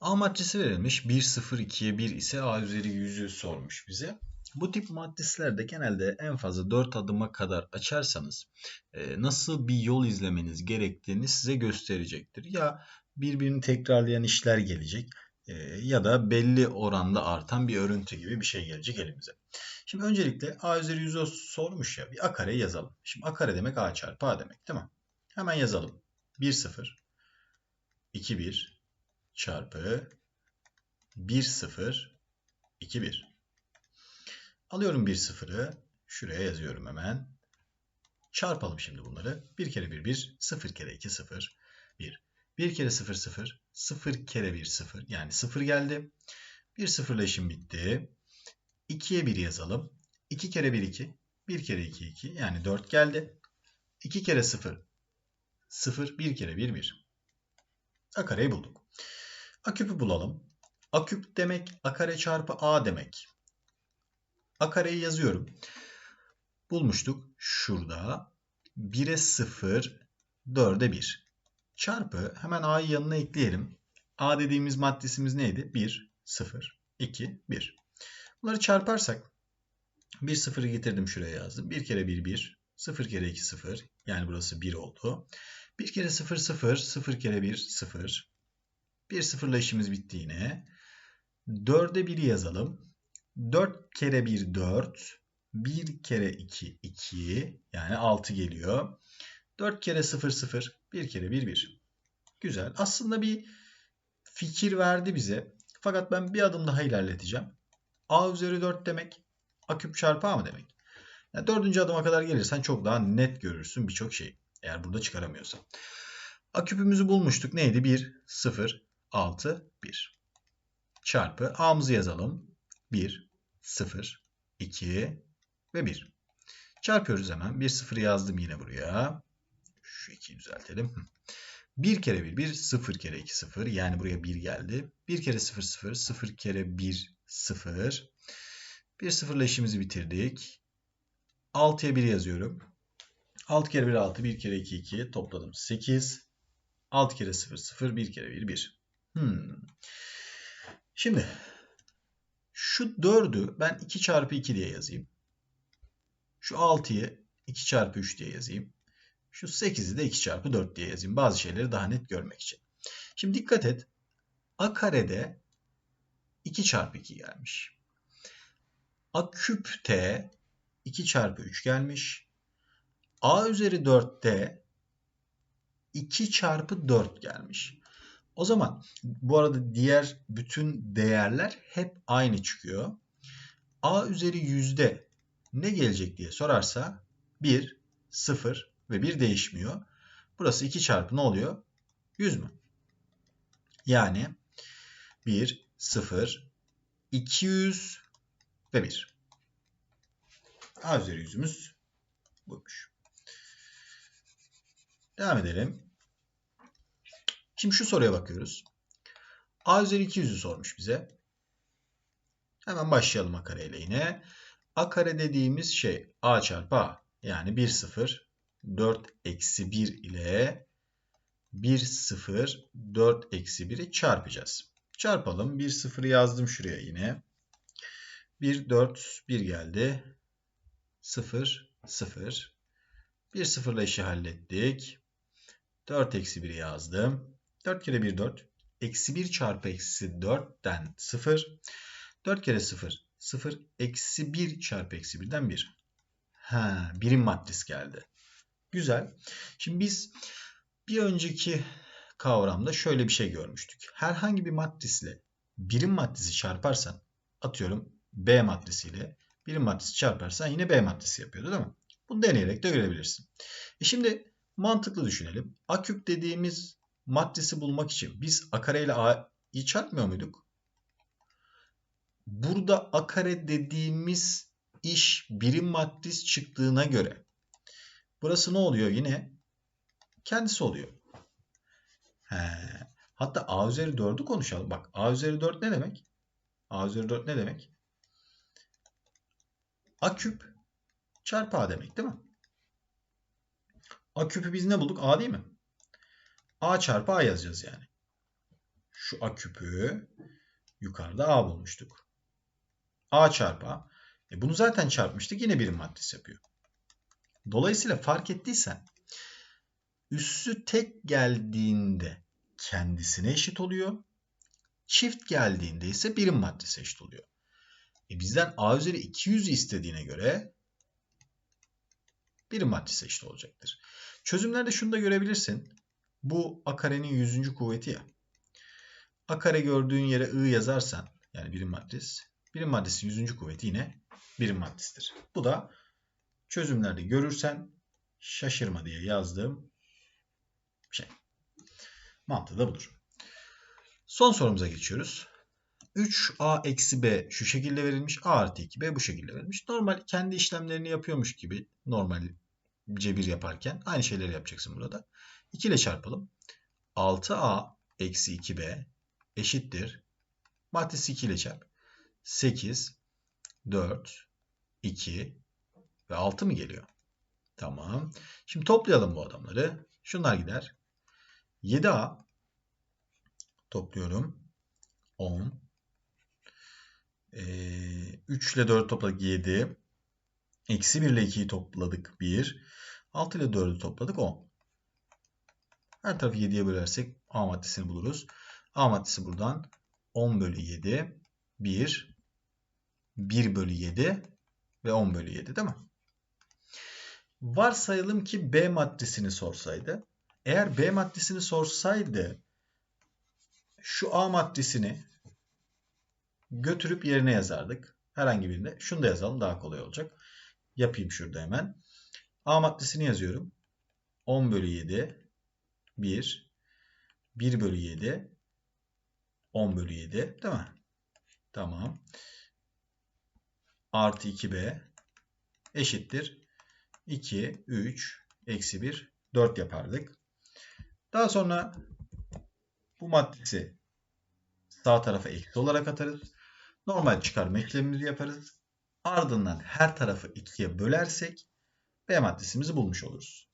A maddesi verilmiş. 1, 0, 2'ye 1 ise A üzeri 100'ü sormuş bize. Bu tip maddeslerde genelde en fazla 4 adıma kadar açarsanız e, nasıl bir yol izlemeniz gerektiğini size gösterecektir. Ya birbirini tekrarlayan işler gelecek e, ya da belli oranda artan bir örüntü gibi bir şey gelecek elimize. Şimdi öncelikle A üzeri 100'ü sormuş ya bir A kare yazalım. Şimdi A kare demek A çarpı A demek değil mi? Hemen yazalım. 1, 0, 2, 1 çarpı 1, 0, 2, 1. Alıyorum 1, 0'ı. Şuraya yazıyorum hemen. Çarpalım şimdi bunları. 1 kere 1, 1. 0 kere 2, 0. 1. 1 kere 0, 0. 0 kere 1, 0. Yani 0 geldi. 1, 0 ile işim bitti. 2'ye 1 yazalım. 2 kere 1, 2. 1 kere 2, 2. Yani 4 geldi. 2 kere 0, 0. 1 kere 1, 1. A bulduk. A küpü bulalım. A küp demek A kare çarpı A demek. A kareyi yazıyorum. Bulmuştuk. Şurada 1'e 0, 4'e 1. Çarpı hemen A'yı yanına ekleyelim. A dediğimiz maddesimiz neydi? 1, 0, 2, 1. Bunları çarparsak 1, 0'ı getirdim şuraya yazdım. 1 kere 1, 1. 0 kere 2, 0. Yani burası 1 oldu. 1 kere 0, 0. 0 kere 1, 0. 1 sıfırla işimiz bitti yine. 4'e 1 yazalım. 4 kere 1 4. 1 kere 2 2. Yani 6 geliyor. 4 kere 0 0. 1 kere 1 1. Güzel. Aslında bir fikir verdi bize. Fakat ben bir adım daha ilerleteceğim. A üzeri 4 demek A küp çarpı A mı demek? Yani dördüncü adıma kadar gelirsen çok daha net görürsün birçok şey. Eğer burada çıkaramıyorsan. A küpümüzü bulmuştuk. Neydi? 1, 0, 6, 1. Çarpı A'mızı yazalım. 1, 0, 2 ve 1. Çarpıyoruz hemen. 1, 0 yazdım yine buraya. Şu 2'yi düzeltelim. 1 kere 1, 1, 0 kere 2, 0. Yani buraya 1 geldi. 1 kere 0, 0, 0 kere 1, 0. 1, 0 ile işimizi bitirdik. 6'ya 1 yazıyorum. 6 kere 1, 6, 1 kere 2, 2. Topladım 8. 6 kere 0, 0, 1 kere 1, 1. Hmm. Şimdi şu 4'ü ben 2 çarpı 2 diye yazayım. Şu 6'yı 2 çarpı 3 diye yazayım. Şu 8'i de 2 çarpı 4 diye yazayım. Bazı şeyleri daha net görmek için. Şimdi dikkat et. A karede 2 çarpı 2 gelmiş. A küpte 2 çarpı 3 gelmiş. A üzeri 4'te 2 çarpı 4 gelmiş. O zaman bu arada diğer bütün değerler hep aynı çıkıyor. A üzeri yüzde ne gelecek diye sorarsa 1, 0 ve 1 değişmiyor. Burası 2 çarpı ne oluyor? 100 mü? Yani 1, 0, 200 ve 1. A üzeri yüzümüz buymuş. Devam edelim. Şimdi şu soruya bakıyoruz. A üzeri 200'ü sormuş bize. Hemen başlayalım A kareyle yine. A kare dediğimiz şey A çarpı A. Yani 1 0 4 eksi 1 ile 1 0 4 eksi 1'i çarpacağız. Çarpalım. 1 0'ı yazdım şuraya yine. 1 4 1 geldi. 0 0 1 0 ile işi hallettik. 4 eksi 1'i yazdım. 4 kere 1 4. Eksi 1 çarpı eksi 4'ten 0. 4 kere 0 0. Eksi 1 çarpı eksi 1'den 1. Ha, birim maddesi geldi. Güzel. Şimdi biz bir önceki kavramda şöyle bir şey görmüştük. Herhangi bir maddesiyle birim maddesi çarparsan atıyorum B maddesiyle birim maddesi çarparsan yine B maddesi yapıyordu değil mi? Bunu deneyerek de görebilirsin. E şimdi mantıklı düşünelim. A küp dediğimiz maddesi bulmak için biz a kare ile a'yı çarpmıyor muyduk? Burada a kare dediğimiz iş birim maddis çıktığına göre burası ne oluyor yine? Kendisi oluyor. He. Hatta a üzeri 4'ü konuşalım. Bak a üzeri 4 ne demek? a üzeri 4 ne demek? a küp çarpı a demek değil mi? a küpü biz ne bulduk? a değil mi? A çarpı A yazacağız yani. Şu A küpü yukarıda A bulmuştuk. A çarpı A. E bunu zaten çarpmıştık. Yine birim matris yapıyor. Dolayısıyla fark ettiysen üssü tek geldiğinde kendisine eşit oluyor. Çift geldiğinde ise birim matrise eşit oluyor. E bizden A üzeri 200 istediğine göre birim matrise eşit olacaktır. Çözümlerde şunu da görebilirsin. Bu A karenin 100. kuvveti ya. A kare gördüğün yere I yazarsan yani birim matris. Birim maddesi 100. kuvveti yine birim matristir. Bu da çözümlerde görürsen şaşırma diye yazdığım şey. Mantığı da budur. Son sorumuza geçiyoruz. 3a eksi b şu şekilde verilmiş. a artı 2b bu şekilde verilmiş. Normal kendi işlemlerini yapıyormuş gibi normal cebir yaparken aynı şeyleri yapacaksın burada. 2 ile çarpalım. 6a eksi 2b eşittir. Maddesi 2 ile çarp. 8, 4, 2 ve 6 mı geliyor? Tamam. Şimdi toplayalım bu adamları. Şunlar gider. 7a topluyorum. 10. Ee, 3 ile 4 topladık 7. Eksi 1 ile 2'yi topladık 1. 6 ile 4'ü topladık 10. Her tarafı 7'ye bölersek A maddesini buluruz. A maddesi buradan 10 bölü 7, 1, 1 bölü 7 ve 10 bölü 7 değil mi? Varsayalım ki B maddesini sorsaydı. Eğer B maddesini sorsaydı şu A maddesini götürüp yerine yazardık. Herhangi birinde. Şunu da yazalım daha kolay olacak. Yapayım şurada hemen. A maddesini yazıyorum. 10 bölü 7 1 1 bölü 7 10 bölü 7 değil mi? Tamam. Artı 2b eşittir. 2, 3, eksi 1, 4 yapardık. Daha sonra bu maddesi sağ tarafa eksi olarak atarız. Normal çıkarma işlemimizi yaparız. Ardından her tarafı 2'ye bölersek B maddesimizi bulmuş oluruz.